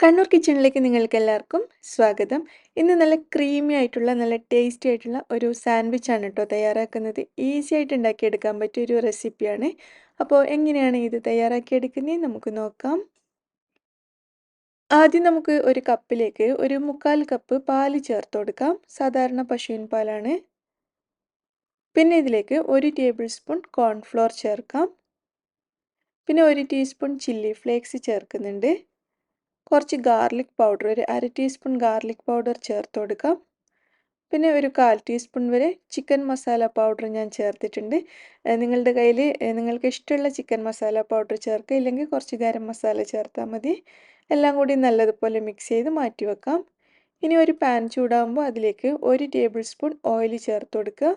കണ്ണൂർ കിച്ചണിലേക്ക് നിങ്ങൾക്ക് എല്ലാവർക്കും സ്വാഗതം. ഇന്ന് നല്ല ക്രീമി ആയിട്ടുള്ള നല്ല ടേസ്റ്റി ആയിട്ടുള്ള ഒരു സാൻഡ്വിച്ച് ആണ് കേട്ടോ തയ്യാറാക്കുന്നത്. ഈസി ആയിട്ട് ഉണ്ടാക്കിയെടുക്കാൻ പറ്റിയ ഒരു റെസിപ്പിയാണ് അപ്പോൾ എങ്ങനെയാണ് ഇത് തയ്യാറാക്കിയെടുക്കുന്നത് നമുക്ക് നോക്കാം. ആദ്യം നമുക്ക് ഒരു കപ്പിലേക്ക് ഒരു മുക്കാൽ കപ്പ് പാൽ ചേർത്ത് കൊടുക്കാം. സാധാരണ പശുവിൻ പാലാണ്. പിന്നെ ഇതിലേക്ക് ഒരു ടേബിൾ സ്പൂൺ കോൺഫ്ലോർ ചേർക്കാം. പിന്നെ ഒരു ടീസ്പൂൺ ചില്ലി ഫ്ലേക്സ് ചേർക്കുന്നുണ്ട്. കുറച്ച് ഗാർലിക് പൗഡർ ഒരു അര ടീസ്പൂൺ ഗാർലിക് പൗഡർ ചേർത്ത് കൊടുക്കാം. പിന്നെ ഒരു കാൽ ടീസ്പൂൺ വരെ ചിക്കൻ മസാല പൗഡർ ഞാൻ ചേർത്തിട്ടുണ്ട്. നിങ്ങളുടെ കയ്യിൽ നിങ്ങൾക്ക് ഇഷ്ടമുള്ള ചിക്കൻ മസാല പൗഡർ ചേർക്കുക ഇല്ലെങ്കിൽ കുറച്ച് ഗരം മസാല ചേർത്താൽ മതി. എല്ലാം കൂടി നല്ലതുപോലെ മിക്സ് ചെയ്ത് മാറ്റി വെക്കാം. ഇനി ഒരു പാൻ ചൂടാകുമ്പോൾ അതിലേക്ക് ഒരു ടേബിൾ സ്പൂൺ ഓയിൽ ചേർത്ത് കൊടുക്കുക.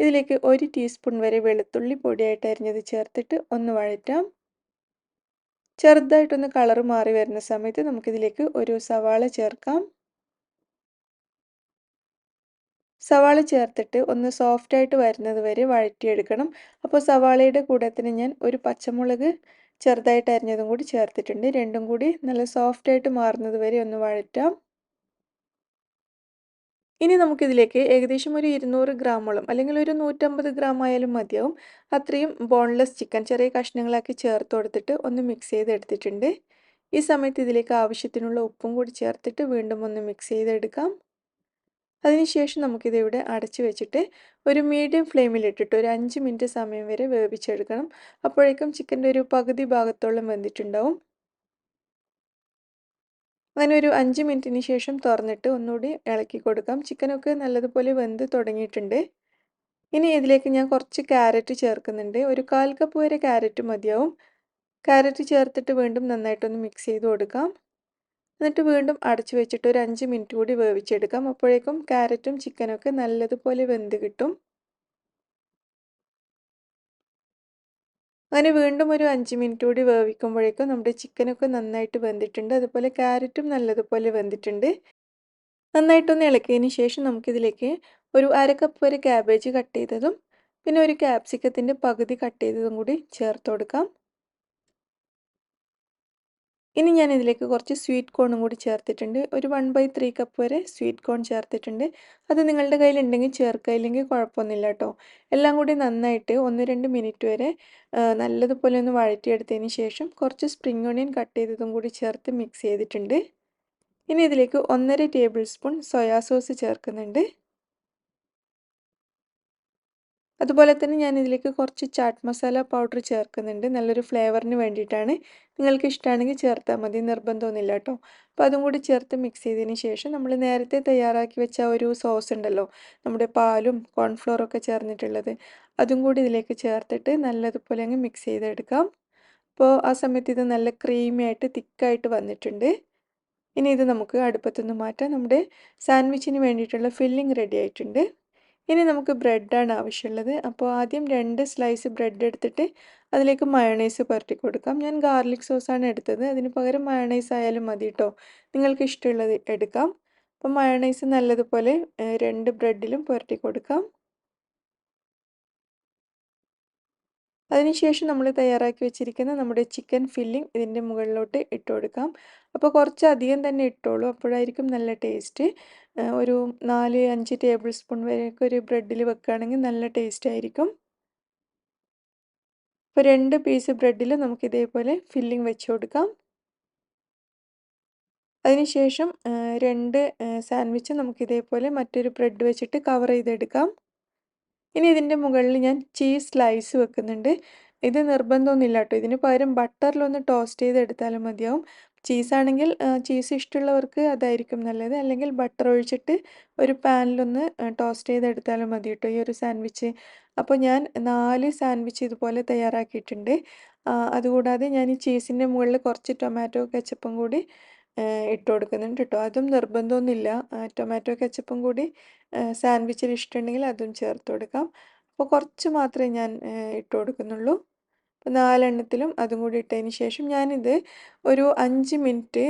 ഇതിലേക്ക് ഒരു ടീസ്പൂൺ വരെ വെളുത്തുള്ളി പൊടിയായിട്ട് അരിഞ്ഞത് ചേർത്തിട്ട് ഒന്ന് വഴറ്റാം. ചെറുതായിട്ടൊന്ന് കളർ മാറി വരുന്ന സമയത്ത് നമുക്കിതിലേക്ക് ഒരു സവാള ചേർക്കാം. സവാള ചേർത്തിട്ട് ഒന്ന് സോഫ്റ്റ് ആയിട്ട് വരുന്നത് വരെ വഴറ്റിയെടുക്കണം. അപ്പോൾ സവാളയുടെ കൂടെ തന്നെ ഞാൻ ഒരു പച്ചമുളക് ചെറുതായിട്ട് അരിഞ്ഞതും കൂടി ചേർത്തിട്ടുണ്ട്. രണ്ടും കൂടി നല്ല സോഫ്റ്റ് ആയിട്ട് മാറുന്നത് വരെ ഒന്ന് വഴറ്റാം. ഇനി നമുക്കിതിലേക്ക് ഏകദേശം ഒരു ഇരുന്നൂറ് ഗ്രാമോളം അല്ലെങ്കിൽ ഒരു നൂറ്റമ്പത് ഗ്രാം ആയാലും മതിയാവും. അത്രയും ബോൺലെസ് ചിക്കൻ ചെറിയ കഷ്ണങ്ങളാക്കി ചേർത്ത് കൊടുത്തിട്ട് ഒന്ന് മിക്സ് ചെയ്തെടുത്തിട്ടുണ്ട്. ഈ സമയത്ത് ഇതിലേക്ക് ആവശ്യത്തിനുള്ള ഉപ്പും കൂടി ചേർത്തിട്ട് വീണ്ടും ഒന്ന് മിക്സ് ചെയ്തെടുക്കാം. അതിനുശേഷം നമുക്കിതിവിടെ അടച്ചു വെച്ചിട്ട് ഒരു മീഡിയം ഫ്ലെയിമിലിട്ടിട്ട് ഒരു അഞ്ച് മിനിറ്റ് സമയം വരെ വേവിച്ചെടുക്കണം. അപ്പോഴേക്കും ചിക്കന്റെ ഒരു പകുതി ഭാഗത്തോളം വെന്തിട്ടുണ്ടാവും. അങ്ങനെ ഒരു അഞ്ച് മിനിറ്റിന് ശേഷം തുറന്നിട്ട് ഒന്നുകൂടി ഇളക്കി കൊടുക്കാം. ചിക്കനൊക്കെ നല്ലതുപോലെ വെന്ത് തുടങ്ങിയിട്ടുണ്ട്. ഇനി ഇതിലേക്ക് ഞാൻ കുറച്ച് ക്യാരറ്റ് ചേർക്കുന്നുണ്ട്. ഒരു കാൽ കപ്പ് വരെ ക്യാരറ്റ് മതിയാവും. ക്യാരറ്റ് ചേർത്തിട്ട് വീണ്ടും നന്നായിട്ടൊന്ന് മിക്സ് ചെയ്ത് കൊടുക്കാം. എന്നിട്ട് വീണ്ടും അടച്ചു വെച്ചിട്ട് ഒരു അഞ്ച് മിനിറ്റ് കൂടി വേവിച്ചെടുക്കാം. അപ്പോഴേക്കും ക്യാരറ്റും ചിക്കനൊക്കെ നല്ലതുപോലെ വെന്ത് കിട്ടും. അങ്ങനെ വീണ്ടും ഒരു അഞ്ച് മിനിറ്റ് കൂടി വേവിക്കുമ്പോഴേക്കും നമ്മുടെ ചിക്കനൊക്കെ നന്നായിട്ട് വെന്തിട്ടുണ്ട്. അതുപോലെ ക്യാരറ്റും നല്ലതുപോലെ വെന്തിട്ടുണ്ട്. നന്നായിട്ടൊന്ന് ഇളക്കിയതിന് ശേഷം നമുക്കിതിലേക്ക് ഒരു അര കപ്പ് വരെ ക്യാബേജ് കട്ട് ചെയ്തതും പിന്നെ ഒരു ക്യാപ്സിക്കത്തിന്റെ പകുതി കട്ട് ചെയ്തതും കൂടി ചേർത്ത് കൊടുക്കാം. ഇനി ഞാൻ ഇതിലേക്ക് കുറച്ച് സ്വീറ്റ് കോണും കൂടി ചേർത്തിട്ടുണ്ട്. ഒരു വൺ ബൈ ത്രീ കപ്പ് വരെ സ്വീറ്റ് കോൺ ചേർത്തിട്ടുണ്ട്. അത് നിങ്ങളുടെ കയ്യിലുണ്ടെങ്കിൽ ചേർക്കുക ഇല്ലെങ്കിൽ കുഴപ്പമൊന്നുമില്ല കേട്ടോ. എല്ലാം കൂടി നന്നായിട്ട് ഒന്ന് രണ്ട് മിനിറ്റ് വരെ നല്ലതുപോലെ ഒന്ന് വഴറ്റിയെടുത്തതിന് ശേഷം കുറച്ച് സ്പ്രിംഗ് ഓണിയൻ കട്ട് ചെയ്തതും കൂടി ചേർത്ത് മിക്സ് ചെയ്തിട്ടുണ്ട്. ഇനി ഇതിലേക്ക് ഒന്നര ടേബിൾ സ്പൂൺ സോയാ സോസ് ചേർക്കുന്നുണ്ട്. അതുപോലെ തന്നെ ഞാൻ ഇതിലേക്ക് കുറച്ച് ചാട്ട് മസാല പൗഡർ ചേർക്കുന്നുണ്ട്. നല്ലൊരു ഫ്ലേവറിന് വേണ്ടിയിട്ടാണ്. നിങ്ങൾക്ക് ഇഷ്ടമാണെങ്കിൽ ചേർത്താൽ മതി. നിർബന്ധമൊന്നുമില്ല കേട്ടോ അപ്പോൾ അതും കൂടി ചേർത്ത് മിക്സ് ചെയ്തതിന് ശേഷം നമ്മൾ നേരത്തെ തയ്യാറാക്കി വെച്ച ഒരു സോസ് ഉണ്ടല്ലോ. നമ്മുടെ പാലും കോൺഫ്ലോറും ഒക്കെ ചേർന്നിട്ടുള്ളത്. അതും കൂടി ഇതിലേക്ക് ചേർത്തിട്ട് നല്ലതുപോലെ അങ്ങ് മിക്സ് ചെയ്തെടുക്കാം. അപ്പോൾ ആ സമയത്ത് ഇത് നല്ല ക്രീമി ആയിട്ട് തിക്കായിട്ട് വന്നിട്ടുണ്ട്. ഇനി ഇത് നമുക്ക് അടുപ്പത്തുനിന്ന് മാറ്റാം. നമ്മുടെ സാൻഡ്വിച്ചിന് വേണ്ടിയിട്ടുള്ള ഫില്ലിംഗ് റെഡി ആയിട്ടുണ്ട്. ഇനി നമുക്ക് ബ്രെഡാണ് ആവശ്യമുള്ളത്. അപ്പോൾ ആദ്യം രണ്ട് സ്ലൈസ് ബ്രെഡ് എടുത്തിട്ട് അതിലേക്ക് മയണൈസ് പുരട്ടി കൊടുക്കാം. ഞാൻ ഗാർലിക് സോസാണ് എടുത്തത്. അതിന് പകരം മയണൈസ് ആയാലും മതി കേട്ടോ നിങ്ങൾക്ക് ഇഷ്ടമുള്ളത് എടുക്കാം. അപ്പോൾ മയണൈസ് നല്ലതുപോലെ രണ്ട് ബ്രെഡിലും പുരട്ടി കൊടുക്കാം. അതിനുശേഷം നമ്മൾ തയ്യാറാക്കി വെച്ചിരിക്കുന്ന നമ്മുടെ ചിക്കൻ ഫില്ലിംഗ് ഇതിന്റെ മുകളിലോട്ട് ഇട്ട് കൊടുക്കാം. അപ്പോൾ കുറച്ച് അധികം തന്നെ ഇട്ടോളൂ. അപ്പോഴായിരിക്കും നല്ല ടേസ്റ്റ്. ഒരു നാല് അഞ്ച് ടേബിൾ സ്പൂൺ വരെയൊക്കെ ഒരു ബ്രെഡിൽ വെക്കുകയാണെങ്കിൽ നല്ല ടേസ്റ്റ് ആയിരിക്കും. ഇപ്പോൾ രണ്ട് പീസ് ബ്രെഡിൽ നമുക്ക് ഇതേപോലെ ഫില്ലിംഗ് വെച്ച് കൊടുക്കാം. അതിനുശേഷം രണ്ട് സാൻഡ്വിച്ച് നമുക്ക് ഇതേപോലെ മറ്റൊരു ബ്രെഡ് വെച്ചിട്ട് കവർ ചെയ്തെടുക്കാം. ഇനി ഇതിന്റെ മുകളിൽ ഞാൻ ചീസ് സ്ലൈസ് വെക്കുന്നുണ്ട്. ഇത് നിർബന്ധമൊന്നുമില്ല കേട്ടോ ഇതിന് പകരം ബട്ടറിലൊന്ന് ടോസ്റ്റ് ചെയ്തെടുത്താലും മതിയാവും. ചീസാണെങ്കിൽ ചീസ് ഇഷ്ടമുള്ളവർക്ക് അതായിരിക്കും നല്ലത്. അല്ലെങ്കിൽ ബട്ടർ ഒഴിച്ചിട്ട് ഒരു പാനിലൊന്ന് ടോസ്റ്റ് ചെയ്തെടുത്താലും മതി കേട്ടോ ഈ ഒരു സാൻഡ്വിച്ച് അപ്പോൾ ഞാൻ നാല് സാൻഡ്വിച്ച് ഇതുപോലെ തയ്യാറാക്കിയിട്ടുണ്ട്. അതുകൂടാതെ ഞാൻ ഈ ചീസിന്റെ മുകളിൽ കുറച്ച് ടൊമാറ്റോ കെച്ചപ്പും കൂടി ഇട്ട് കൊടുക്കുന്നുണ്ട് കേട്ടോ അതും നിർബന്ധമൊന്നുമില്ല. ടൊമാറ്റോ കെച്ചപ്പും കൂടി സാൻഡ്വിച്ചിൽ ഇഷ്ടമുണ്ടെങ്കിൽ അതും ചേർത്ത് കൊടുക്കാം. അപ്പോൾ കുറച്ച് മാത്രമേ ഞാൻ ഇട്ട് കൊടുക്കുന്നുള്ളൂ. അപ്പോൾ നാലെണ്ണത്തിലും അതും കൂടി ഇട്ടതിന് ശേഷം ഞാനിത് ഒരു അഞ്ച് മിനിറ്റ്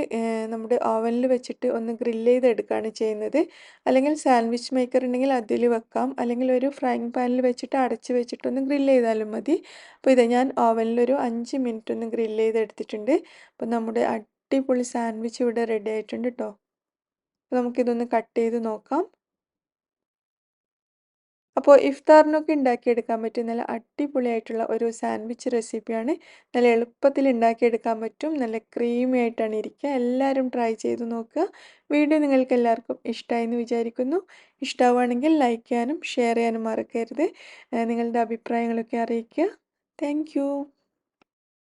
നമ്മുടെ ഓവനിൽ വെച്ചിട്ട് ഒന്ന് ഗ്രില്ല് ചെയ്തെടുക്കുകയാണ് ചെയ്യുന്നത്. അല്ലെങ്കിൽ സാൻഡ്വിച്ച് മേക്കർ ഉണ്ടെങ്കിൽ അതിൽ വെക്കാം. അല്ലെങ്കിൽ ഒരു ഫ്രൈങ് പാനിൽ വെച്ചിട്ട് അടച്ച് വെച്ചിട്ട് ഒന്ന് ഗ്രില്ല് ചെയ്താലും മതി. അപ്പോൾ ഇത് ഞാൻ ഓവനിൽ ഒരു അഞ്ച് മിനിറ്റ് ഒന്ന് ഗ്രില്ല് ചെയ്തെടുത്തിട്ടുണ്ട്. അപ്പോൾ നമ്മുടെ അടിപൊളി സാൻഡ്വിച്ച് ഇവിടെ റെഡി ആയിട്ടുണ്ട് കേട്ടോ നമുക്കിതൊന്ന് കട്ട് ചെയ്ത് നോക്കാം. അപ്പോൾ ഇഫ്താറിനൊക്കെ ഉണ്ടാക്കിയെടുക്കാൻ പറ്റും നല്ല അടിപൊളിയായിട്ടുള്ള ഒരു സാൻഡ്വിച്ച് റെസിപ്പിയാണ്. നല്ല എളുപ്പത്തിൽ ഉണ്ടാക്കിയെടുക്കാൻ പറ്റും. നല്ല ക്രീമി ആയിട്ടാണ് ഇരിക്കുക. എല്ലാവരും ട്രൈ ചെയ്ത് നോക്കുക. വീഡിയോ നിങ്ങൾക്ക് എല്ലാവർക്കും ഇഷ്ടമായി എന്ന് വിചാരിക്കുന്നു. ഇഷ്ടമാവുകയാണെങ്കിൽ ലൈക്ക് ചെയ്യാനും ഷെയർ ചെയ്യാനും മറക്കരുത്. നിങ്ങളുടെ അഭിപ്രായങ്ങളൊക്കെ അറിയിക്കുക. താങ്ക്